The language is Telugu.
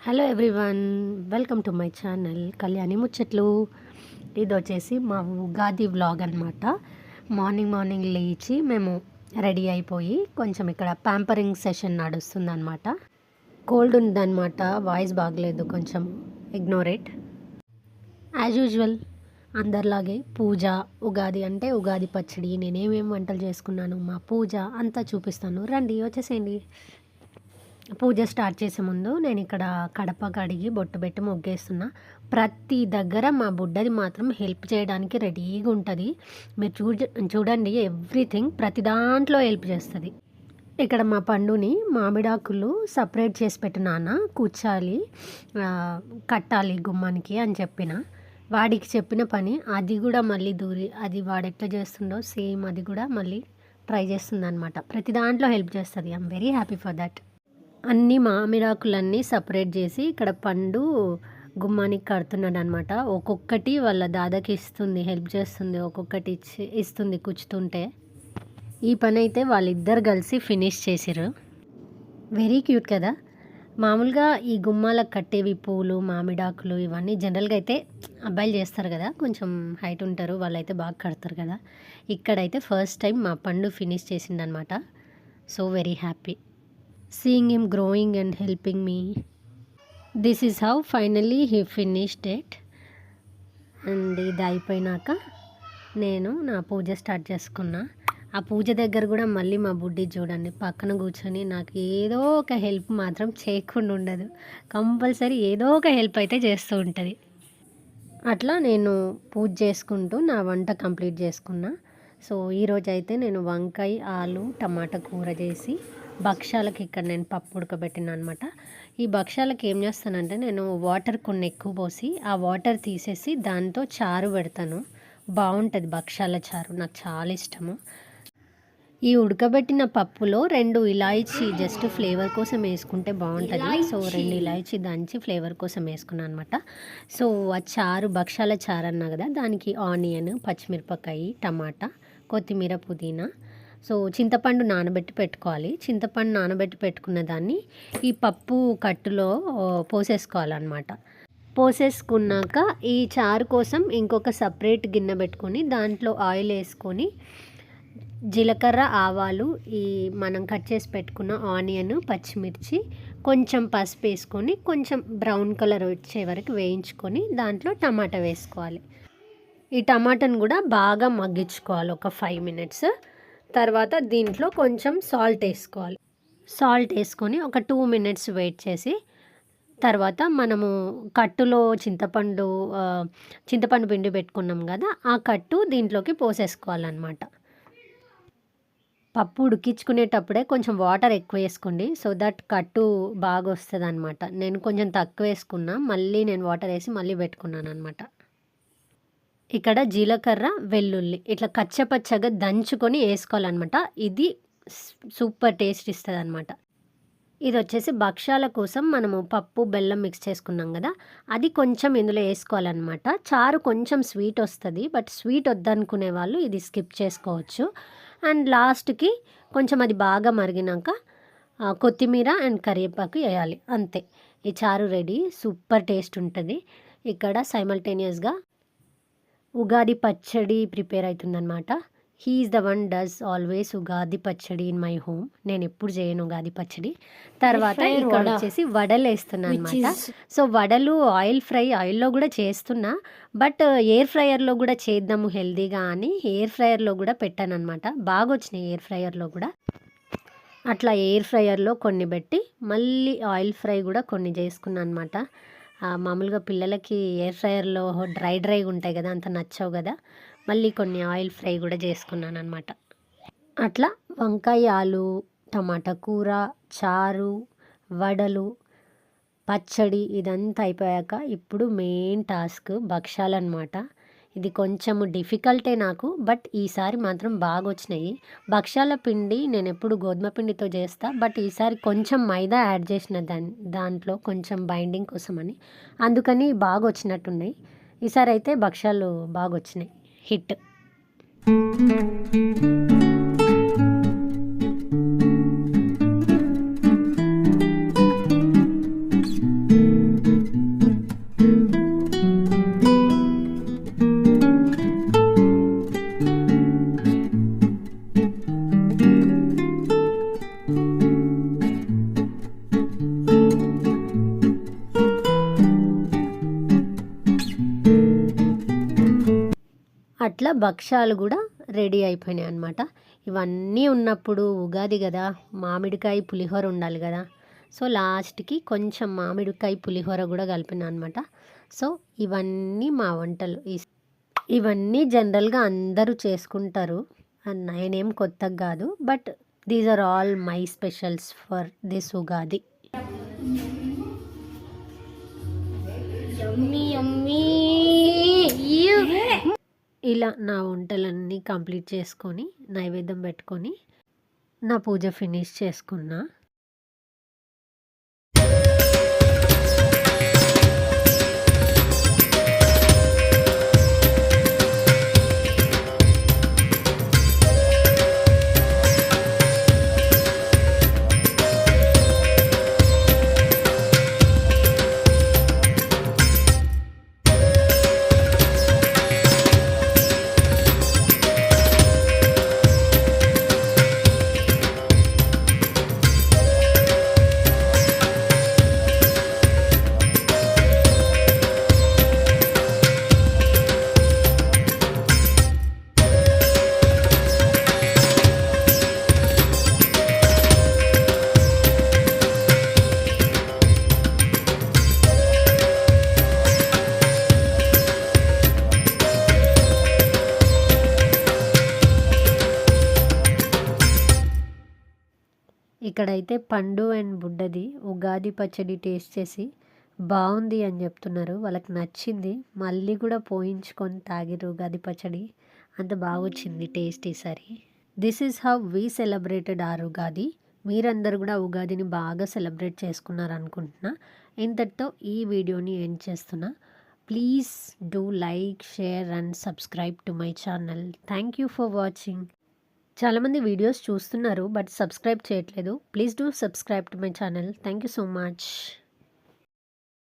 Hello everyone welcome to my channel Kalyani ముచ్చట్లు ఇది వచ్చేసి మా ఉగాది వ్లాగ్ అనమాట మార్నింగ్ మార్నింగ్ లేచి మేము రెడీ అయిపోయి కొంచెం ఇక్కడ ప్యాంపరింగ్ సెషన్ నడుస్తుంది అనమాట కోల్డ్ ఉందన్నమాట వాయిస్ బాగలేదు కొంచెం ఇగ్నోరేట్ యాజ్ యూజువల్ అందరిలాగే పూజ ఉగాది అంటే ఉగాది పచ్చడి నేనేమేం వంటలు చేసుకున్నాను మా పూజ అంతా చూపిస్తాను. రండి వచ్చేసేయండి. పూజ స్టార్ట్ చేసే ముందు నేను ఇక్కడ కడప కడిగి బొట్టు పెట్టి ముగ్గేస్తున్నా. ప్రతి దగ్గర మా బుడ్డది మాత్రం హెల్ప్ చేయడానికి రెడీగా ఉంటుంది. మీరు చూ చూడండి ఎవ్రీథింగ్ ప్రతి దాంట్లో హెల్ప్ చేస్తుంది. ఇక్కడ మా పండుని మామిడాకులు సపరేట్ చేసి పెట్టినాన్న కూర్చాలి కట్టాలి గుమ్మానికి అని చెప్పిన. వాడికి చెప్పిన పని అది కూడా మళ్ళీ దూరి అది వాడు ఎట్లా చేస్తుండో సేమ్ అది కూడా మళ్ళీ ట్రై చేస్తుంది అనమాట ప్రతి దాంట్లో హెల్ప్ చేస్తుంది. I'm very happy for that. అన్ని మామిడాకులన్నీ సపరేట్ చేసి ఇక్కడ పండు గుమ్మానికి కడుతున్నాడు అనమాట ఒక్కొక్కటి వాళ్ళ దాదాకి ఇస్తుంది హెల్ప్ చేస్తుంది ఒక్కొక్కటి ఇచ్చి ఇస్తుంది కూర్చుతుంటే. ఈ పని అయితే వాళ్ళిద్దరు కలిసి ఫినిష్ చేసిరు వెరీ క్యూట్ కదా. మామూలుగా ఈ గుమ్మాలకు కట్టేవి పూలు మామిడాకులు ఇవన్నీ జనరల్గా అయితే అబ్బాయిలు చేస్తారు కదా. కొంచెం హైట్ ఉంటారు వాళ్ళైతే బాగా కడతారు కదా. ఇక్కడైతే ఫస్ట్ టైం మా పండు finish చేసిండనమాట so very happy. Seeing him growing and helping me this is how finally he finished it and ఇది అయిపోయినాక నేను నా పూజ స్టార్ట్ చేసుకున్నా. ఆ పూజ దగ్గర కూడా మళ్ళీ మా బుడ్డి చూడండి పక్కన కూర్చొని నాకు ఏదో ఒక హెల్ప్ మాత్రం చేయకుండా ఉండదు. కంపల్సరీ ఏదో ఒక హెల్ప్ అయితే చేస్తూ ఉంటుంది. అట్లా నేను పూజ చేసుకుంటూ నా వంట కంప్లీట్ చేసుకున్నా. సో ఈరోజు అయితే నేను వంకాయ ఆలు టమాటా కూర చేసి భక్ష్యాలకి ఇక్కడ నేను పప్పు ఉడకబెట్టిన అనమాట ఈ భక్ష్యాలకి ఏం చేస్తానంటే నేను వాటర్ కొన్ని ఎక్కువ పోసి ఆ వాటర్ తీసేసి దాంతో చారు పెడతాను. బాగుంటుంది భక్ష్యాల చారు నాకు చాలా ఇష్టము. ఈ ఉడకబెట్టిన పప్పులో రెండు ఇలాయచీ జస్ట్ ఫ్లేవర్ కోసం వేసుకుంటే బాగుంటుంది. సో రెండు ఇలాయచీ దంచి ఫ్లేవర్ కోసం వేసుకున్నాను అనమాట సో ఆ చారు భక్షాల చారు అన్నా కదా దానికి ఆనియన్ పచ్చిమిరపకాయ టమాటా కొత్తిమీర పుదీనా సో చింతపండు నానబెట్టి పెట్టుకోవాలి. చింతపండు నానబెట్టి పెట్టుకున్న దాన్ని ఈ పప్పు కట్టులో పోసేసుకోవాలన్నమాట. పోసేసుకున్నాక ఈ చారు కోసం ఇంకొక సపరేట్ గిన్నె పెట్టుకొని దాంట్లో ఆయిల్ వేసుకొని జీలకర్ర ఆవాలు ఈ మనం కట్ చేసి పెట్టుకున్న ఆనియన్ పచ్చిమిర్చి కొంచెం పసుపు వేసుకొని కొంచెం బ్రౌన్ కలర్ వచ్చే వరకు వేయించుకొని దాంట్లో టమాటా వేసుకోవాలి. ఈ టమాటాను కూడా బాగా మగ్గించుకోవాలి ఒక ఫైవ్ మినిట్స్. తర్వాత దీంట్లో కొంచెం సాల్ట్ వేసుకోవాలి. సాల్ట్ వేసుకొని ఒక టూ మినిట్స్ వెయిట్ చేసి తర్వాత మనము కట్టులో చింతపండు చింతపండు పిండి పెట్టుకున్నాం కదా ఆ కట్టు దీంట్లోకి పోసేసుకోవాలన్నమాట. పప్పు ఉడికించుకునేటప్పుడే కొంచెం వాటర్ ఎక్కువ వేసుకోండి. సో దట్ కట్టు బాగా వస్తుంది అనమాట నేను కొంచెం తక్కువ వేసుకున్నా మళ్ళీ నేను వాటర్ వేసి మళ్ళీ పెట్టుకున్నాను అనమాట ఇక్కడ జీలకర్ర వెల్లుల్లి. ఇట్లా కచ్చపచ్చగా దంచుకొని వేసుకోవాలన్నమాట. ఇది సూపర్ టేస్ట్ ఇస్తుంది అనమాట ఇది వచ్చేసి భక్ష్యాల కోసం మనము పప్పు బెల్లం మిక్స్ చేసుకున్నాం కదా. అది కొంచెం ఇందులో వేసుకోవాలన్నమాట. చారు కొంచెం స్వీట్ వస్తుంది బట్ స్వీట్ వద్దనుకునే వాళ్ళు ఇది స్కిప్ చేసుకోవచ్చు. అండ్ లాస్ట్కి కొంచెం అది బాగా మరిగినాక కొత్తిమీర అండ్ కరివేపాకు వేయాలి. అంతే. ఈ చారు రెడీ. సూపర్ టేస్ట్ ఉంటుంది. ఇక్కడ సైమల్టేనియస్గా ఉగాది పచ్చడి ప్రిపేర్ అవుతుందన్నమాట he is the one does always Ugadi pachadi in my home నేను ఎప్పుడు చేయను ఉగాది పచ్చడి. తర్వాత ఇక్కడ. వచ్చేసి వడలు వేస్తున్నాను Which అనమాట సో వడలు ఆయిల్ ఫ్రై ఆయిల్లో కూడా చేస్తున్నా. బట్ ఎయిర్ ఫ్రైయర్లో కూడా చేద్దాము హెల్దీగా అని ఎయిర్ ఫ్రైయర్లో కూడా పెట్టాను అనమాట బాగా వచ్చినాయి ఎయిర్ ఫ్రైయర్లో కూడా. అట్లా ఎయిర్ ఫ్రైయర్లో కొన్ని పెట్టి మళ్ళీ ఆయిల్ ఫ్రై కూడా కొన్ని చేసుకున్నాను అనమాట మామూలుగా పిల్లలకి ఎయిర్ ఫ్రైయర్లో డ్రై డ్రై ఉంటాయి కదా అంత నచ్చవు కదా. మళ్ళీ కొన్ని ఆయిల్ ఫ్రై కూడా చేసుకున్నాను అనమాట అట్లా వంకాయ ఆలు టమాటా కూర చారు వడలు పచ్చడి ఇదంతా అయిపోయాక ఇప్పుడు మెయిన్ టాస్క్ భక్షాలన్నమాట ఇది కొంచెము డిఫికల్టే నాకు బట్ ఈసారి మాత్రం బాగా వచ్చినాయి భక్షాల పిండి నేను ఎప్పుడు గోధుమ పిండితో చేస్తా బట్ ఈసారి కొంచెం మైదా యాడ్ చేసిన దాని దాంట్లో కొంచెం బైండింగ్ కోసమని. అందుకని బాగా వచ్చినట్టున్నాయి ఈసారి అయితే భక్షాలు బాగా వచ్చినాయి హిట్. అట్లా భక్ష్యాలు కూడా రెడీ అయిపోయినాయి అనమాట ఇవన్నీ ఉన్నప్పుడు ఉగాది కదా మామిడికాయ పులిహోర ఉండాలి కదా. సో లాస్ట్కి కొంచెం మామిడికాయ పులిహోర కూడా కలిపిన అనమాట సో ఇవన్నీ మా వంటలు. ఇవన్నీ జనరల్గా అందరూ చేసుకుంటారు. నేనేం కొత్తగా కాదు. But these are all my specials for this Ugadi. Yummy yummy. ఇలా నా వంటలన్నీ కంప్లీట్ చేసుకొని నైవేద్యం పెట్టుకొని నా పూజ ఫినిష్ చేసుకున్నా. ఇక్కడైతే పండు అండ్ బుడ్డది ఉగాది పచ్చడి టేస్ట్ చేసి బాగుంది అని చెప్తున్నారు. వాళ్ళకి నచ్చింది. మళ్ళీ కూడా పోయించుకొని తాగిరు ఉగాది పచ్చడి. అంత బాగా వచ్చింది టేస్ట్ ఈసారి. This is how we celebrated our Ugadi. మీరందరూ కూడా ఉగాదిని బాగా సెలబ్రేట్ చేసుకున్నారు అనుకుంటున్నా ఇంతటితో ఈ వీడియోని ఎండ్ చేస్తున్నా. Please do like share and subscribe to my channel thank you for watching చాలామంది వీడియోస్ చూస్తున్నారు బట్ సబ్స్క్రైబ్ చేయట్లేదు. Please do subscribe to my channel. Thank you so much.